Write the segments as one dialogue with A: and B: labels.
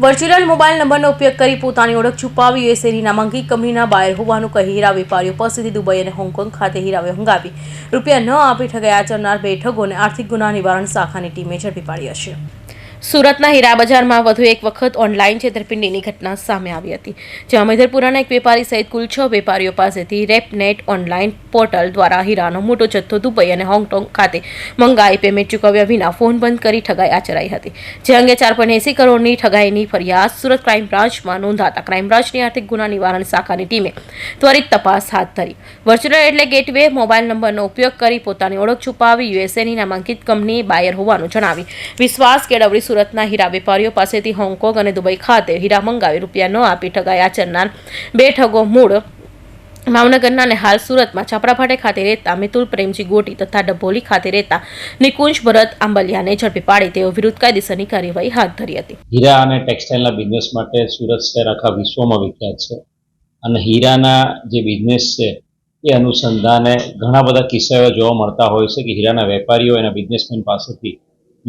A: Virtual mobile નંબરનો ઉપયોગ કરી પોતાની ઓળખ છુપાવી યુએસએની નામાંકિત કંપનીના બાયર હોવાનું કહી હીરા વેપારીઓ પાસેથી દુબઈ અને હોંગકોંગ ખાતે હીરા હંગાવી. રૂપિયા ન આપી ઠગાઈ આચરનાર બે ઠગોને આર્થિક ગુના નિવારણ શાખાની ટીમે ઝડપી પાડી છે સુરતના હીરા બજારમાં વધુ એક વખત ઓનલાઈન છેતરપિંડીની ઘટના સામે આવી હતી, જેમાં મૈધરપુરાના એક વેપારી સહિત કુલ છ વેપારીઓ પાસેથી રેપનેટ ઓનલાઈન પોર્ટલ દ્વારા હીરાનો મોટો જથ્થો દુબઈ અને હોંગકોંગ ખાતે મંગાઈ પેમેન્ટ ચૂકવ્યા વિના ફોન બંધ કરી ઠગાઈ આચરાઈ હતી. જે અંગે ચાર પોઈન્ટ એસી કરોડની ઠગાઈની ફરિયાદ સુરત ક્રાઇમ બ્રાન્ચમાં નોંધાતા ક્રાઇમ બ્રાન્ચની આર્થિક ગુના નિવારણ શાખાની ટીમે ત્વરિત તપાસ હાથ ધરી. વર્ચ્યુઅલ એટલે ગેટવે મોબાઈલ નંબરનો ઉપયોગ કરી પોતાની ઓળખ છુપાવી યુએસએની નામાંકિત કંપની બાયર હોવાનું જણાવી. વિશ્વાસ કેળવણી સુરતના હીરા વેપારીઓ પાસેથી હોંગકોંગ અને દુબઈ ખાતે હીરા મંગાવી રૂપિયા ન આપી ઠગાઈ આચરનાર બે ઠગો મૂળ ભાવનગરના અને હાલ સુરતમાં છાપરાફાટે ખાતે રહેતા મિતુલ પ્રેમજી ગોટી તથા ડભોલી ખાતે રહેતા નિકુંજ ભરત આંબલિયાને ઝડપી પાડી તેઓ વિરુદ્ધ કાયદેસરની કાર્યવાહી હાથ ધરી હતી.
B: હીરા અને ટેક્સટાઇલના બિઝનેસ માટે સુરત શહેર આખા વિશ્વમાં વિખ્યાત છે અને હીરાના જે બિઝનેસ છે એ અનુસંધાને ઘણા બધા કિસ્સાઓ જોવા મળતા હોય છે કે હીરાના વેપારીઓ એના બિઝનેસમેન પાસેથી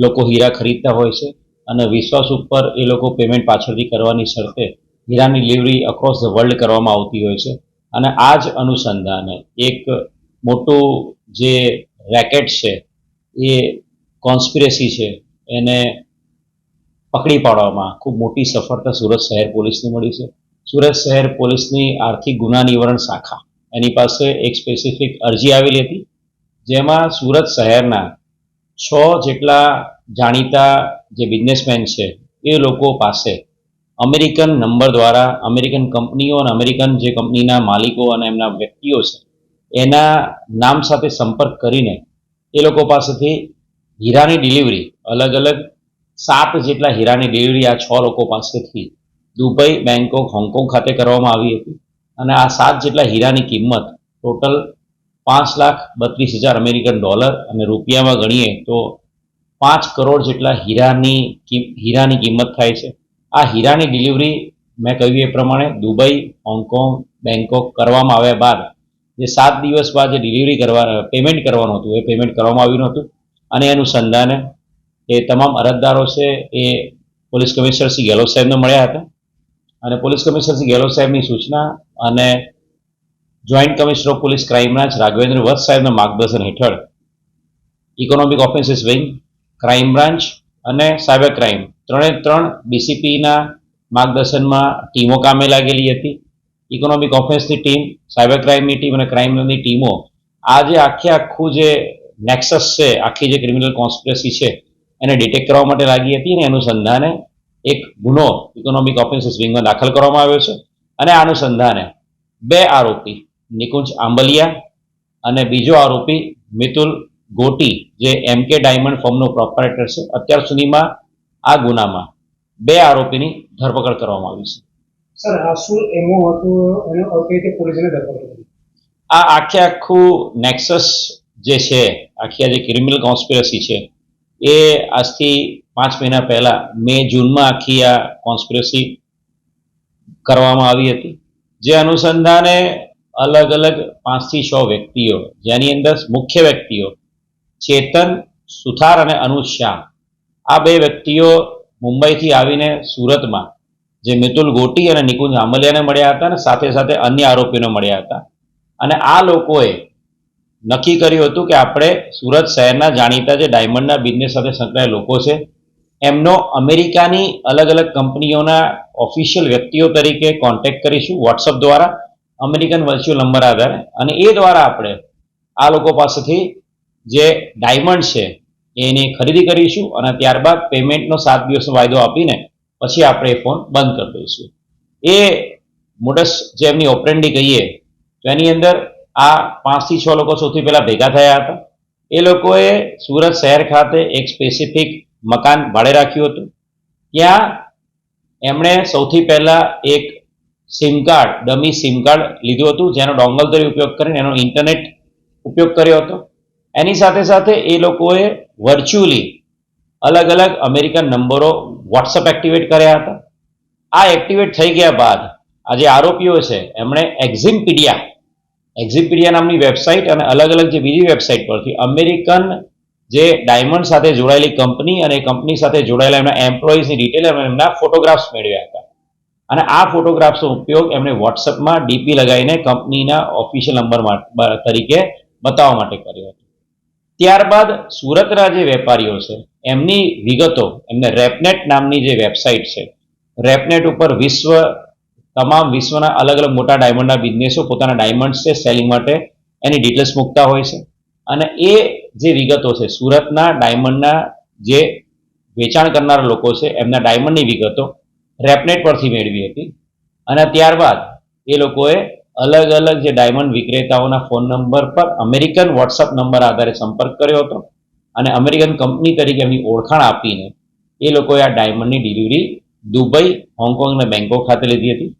B: લોકો હીરા ખરીદતા હોય છે અને વિશ્વાસ ઉપર એ લોકો પેમેન્ટ પાછળથી કરવાની શરતે હીરાની ડિલિવરી અક્રોસ ધ વર્લ્ડ કરવામાં આવતી હોય છે. અને આ જ અનુસંધાને એક મોટું જે રેકેટ છે એ કોન્સ્પિરેસી છે એને પકડી પાડવામાં ખૂબ મોટી સફળતા સુરત શહેર પોલીસને મળી છે. સુરત શહેર પોલીસની આર્થિક ગુના નિવારણ શાખા એની પાસે એક સ્પેસિફિક અરજી આવેલી હતી, જેમાં સુરત શહેરના છ જેટલા જાણીતા જે બિઝનેસમેન છે, એ લોકો પાસે અમેરિકન નંબર દ્વારા અમેરિકન કંપનીઓ અને અમેરિકન જે કંપનીના માલિકો અને એમના વ્યક્તિઓ છે, એના નામ સાથે સંપર્ક કરીને એ લોકો પાસેથી હીરાની ડિલિવરી અલગ અલગ સાત જેટલા હીરાની ડિલિવરી આ છ લોકો પાસેથી દુબઈ બેંકોક હોંગકોંગ ખાતે કરવામાં આવી હતી. અને આ સાત જેટલા હીરાની કિંમત ટોટલ પાંચ લાખ બત્રીસ હજાર અમેરિકન ડોલર અને રૂપિયામાં ગણીએ તો પાંચ કરોડ જેટલા હીરાની હીરાની કિંમત થાય છે. આ હીરાની ડિલિવરી મેં કહ્યું એ પ્રમાણે દુબઈ, હોંગકોંગ બેંકોક કરવામાં આવ્યા બાદ જે સાત દિવસ બાદ જે ડિલિવરી કરવા પેમેન્ટ કરવાનું હતું, એ પેમેન્ટ કરવામાં આવ્યું નહોતું. અને એનું અનુસંધાને એ તમામ અરજદારો છે એ પોલીસ કમિશનર શ્રી ગેહલોત સાહેબને મળ્યા હતા. અને પોલીસ કમિશનર શ્રી ગેહલોત સાહેબની સૂચના અને joint commissioner of police crime branch Raghavendra Vats સાહેબના માર્ગદર્શન હેઠળ economic offences wing crime branch અને સાયબર ક્રાઇમ ત્રણે ત્રણ ડીસીપીના માર્ગદર્શનમાં ટીમો કામે લાગેલી હતી. ઇકોનોમિક ઓફેન્સની ટીમ સાયબર ક્રાઇમની ટીમ અને ક્રાઇમની ટીમો આ જે આખે આખું જે નેક્સસ છે, આખી જે ક્રિમિનલ કોન્સ્પિરસી છે, એને ડિટેક્ટ કરવા માટે લાગી હતી અને અનુસંધાને એક ગુનો ઇકોનોમિક ઓફેન્સીસ વિંગમાં દાખલ કરવામાં આવ્યો છે. અને આ અનુસંધાને બે આરોપી નિકુંજ આંબલિયા અને બીજો આરોપી મિતુલ ગોટી જે એમકે ડાયમંડ ફોર્મનો પ્રોપરેટર છે. અત્યાર સુધીમાં આ ગુનામાં બે આરોપીની ધરપકડ કરવામાં આવી છે.
C: સર આ શું એમો હતું? એનો કઈ રીતે પોલીસને ધરપકડ કરી.
B: આ આખે આખું નેક્સસ જે છે આખી આ જે ક્રિમિનલ કોન્સ્પિરસી છે એ આજથી પાંચ મહિના પહેલા મે જૂનમાં આખી આ કોન્સ્પિરસી કરવામાં આવી હતી. જે અનુસંધાને અલગ અલગ પાંચથી છ વ્યક્તિઓ, જેની અંદર મુખ્ય વ્યક્તિઓ ચેતન, સુથાર અને અનુજ શાહ. આ બે વ્યક્તિઓ મુંબઈથી આવીને સુરતમાં જે મિતુલ ગોટી અને નિકુંજ આંબલિયાને મળ્યા હતા અને સાથે સાથે અન્ય આરોપીઓને મળ્યા હતા. અને આ લોકોએ નક્કી કર્યું હતું કે આપણે સુરત શહેરના જાણીતા જે ડાયમંડના બિઝનેસ સાથે સંકળાયેલા લોકો છે, એમનો અમેરિકાની અલગ અલગ કંપનીઓના ઓફિશિયલ વ્યક્તિઓ તરીકે કોન્ટેક્ટ કરીશું વોટ્સઅપ દ્વારા. અમેરિકન વર્ચ્યુઅલ નંબર આધારે અને એ દ્વારા આપણે આ લોકો પાસેથી જે ડાયમંડ છે એની ખરીદી કરીશું અને ત્યારબાદ પેમેન્ટનો સાત દિવસનો વાયદો આપીને પછી આપણે એ ફોન બંધ કરી દઈશું. એ મોડસ જે એમની ઓપરેન્ડી કહીએ, તો એની અંદર આ પાંચથી છ લોકો સૌથી પહેલાં ભેગા થયા હતા. એ લોકોએ સુરત શહેર ખાતે એક સ્પેસિફિક મકાન ભાડે રાખ્યું હતું. ત્યાં એમણે સૌથી પહેલાં એક sim card dummy sim card લીધું હતું, જેનો ડોંગલ તરી ઉપયોગ કરીને એનો ઇન્ટરનેટ ઉપયોગ કર્યો હતો. એની સાથે સાથે એ લોકોએ વર્ચ્યુઅલી અલગ અલગ અમેરિકન નંબરો વોટ્સઅપ એક્ટિવેટ કર્યા હતા. આ એક્ટિવેટ થઈ ગયા બાદ આ જે આરોપીઓ છે, એમણે એક્ઝિમપીડિયા એક્ઝિમપીડિયા નામની વેબસાઇટ અને અલગ અલગ જે બીજી વેબસાઇટ પરથી અમેરિકન જે ડાયમંડ સાથે જોડાયેલી કંપની અને કંપની સાથે જોડાયેલા એમના એમ્પ્લોઈઝની ડિટેલ અને એમના ફોટોગ્રાફ્સ મેળવ્યા હતા. અને આ ફોટોગ્રાફ્સનો ઉપયોગ એમણે વોટ્સઅપમાં ડીપી લગાવીને કંપનીના ઓફિશિયલ નંબર તરીકે બતાવવા માટે કર્યો હતો. ત્યારબાદ સુરતના જે વેપારીઓ છે, એમની વિગતો, એમને રેપનેટ નામની જે વેબસાઇટ છે, રેપનેટ ઉપર વિશ્વ, તમામ વિશ્વના અલગ અલગ મોટા ડાયમંડના બિઝનેસો પોતાના ડાયમંડ્સ છે, સેલિંગ માટે એની ડિટેલ્સ મૂકતા હોય છે. અને એ જે વિગતો છે, સુરતના ડાયમંડના જે વેચાણ કરનારા લોકો છે, એમના ડાયમંડની વિગતો રેપનેટ પરથી મેળવી હતી. અને ત્યારબાદ એ લોકોએ અલગ અલગ જે ડાયમંડ વિક્રેતાઓના ફોન નંબર પર અમેરિકન વોટ્સઅપ નંબર આધારે સંપર્ક કર્યો હતો. અને અમેરિકન કંપની તરીકે એમની ઓળખાણ આપીને એ લોકોએ આ ડાયમંડની ડિલિવરી દુબઈ, હોંગકોંગ અને બેંકોક ખાતે લીધી હતી.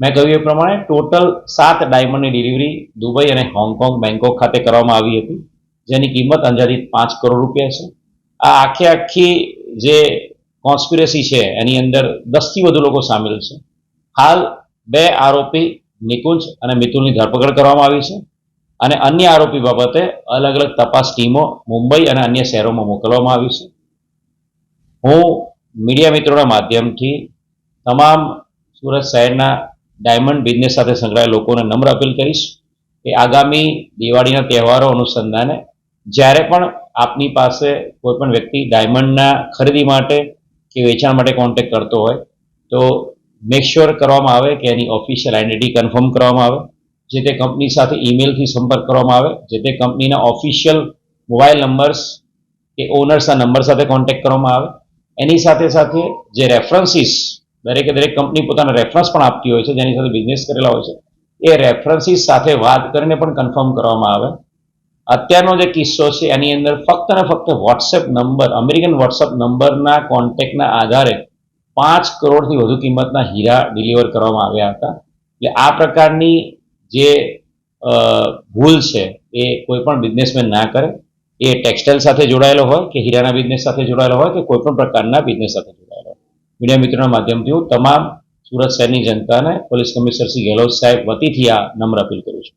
B: મેં કહ્યું એ પ્રમાણે ટોટલ સાત ડાયમંડની ડિલિવરી દુબઈ અને હોંગકોંગ બેંકોક ખાતે કરવામાં આવી હતી. જેની કિંમત અંદાજિત પાંચ કરોડ રૂપિયા છે. આ આખે આખી જે કોન્સ્પિરસી છે, એની અંદર દસથી વધુ લોકો સામેલ છે. હાલ બે આરોપી નિકુંજ અને મિતુલની ધરપકડ કરવામાં આવી છે અને અન્ય આરોપી બાબતે અલગ અલગ તપાસ ટીમો મુંબઈ અને અન્ય શહેરોમાં મોકલવામાં આવી છે. હું મીડિયા મિત્રોના માધ્યમથી તમામ સુરત શહેરના ડાયમંડ બિઝનેસ સાથે સંકળાયેલા લોકોને નમ્ર અપીલ કરીશ કે આગામી દિવાળીના તહેવારો અનુસંધાને જ્યારે પણ આપની પાસે કોઈ પણ વ્યક્તિ ડાયમંડના ખરીદી માટે કે વેચાણ માટે કોન્ટેક્ટ કરતો હોય, તો મેક શ્યોર કરવામાં આવે કે એની ઓફિશિયલ આઈડેન્ટિટી કન્ફર્મ કરવામાં આવે, જે તે કંપની સાથે ઈમેલથી સંપર્ક કરવામાં આવે, જે તે કંપનીના ઓફિશિયલ મોબાઈલ નંબર્સ કે ઓનર્સના નંબર સાથે કોન્ટેક્ટ કરવામાં આવે. એની સાથે સાથે જે રેફરન્સીસ દરેકે દરેક કંપની પોતાના રેફરન્સ પણ આપતી હોય છે, જેની સાથે બિઝનેસ કરેલા હોય છે, એ રેફરન્સીસ સાથે વાત કરીને પણ કન્ફર્મ કરવામાં આવે. અત્યારનો જે કિસ્સો છે, એની અંદર ફક્ત ને ફક્ત વોટ્સએપ નંબર અમેરિકન વોટ્સએપ નંબરના કોન્ટેક્ટના આધારે પાંચ કરોડથી વધુ કિંમતના હીરા ડિલિવર કરવામાં આવ્યા હતા. એટલે આ પ્રકારની જે ભૂલ છે, એ કોઈ પણ બિઝનેસમેન ના કરે. એ ટેક્સટાઇલ સાથે જોડાયેલો હોય કે હીરાના બિઝનેસ સાથે જોડાયેલો હોય કે કોઈ પણ પ્રકારના બિઝનેસ સાથે જોડાયેલો હોય. મીડિયા મિત્રોના માધ્યમથી હું તમામ સુરત શહેરની જનતાને પોલીસ કમિશનર શ્રી ગેહલોત સાહેબ વતીથી આ નમ્ર અપીલ કરું છું.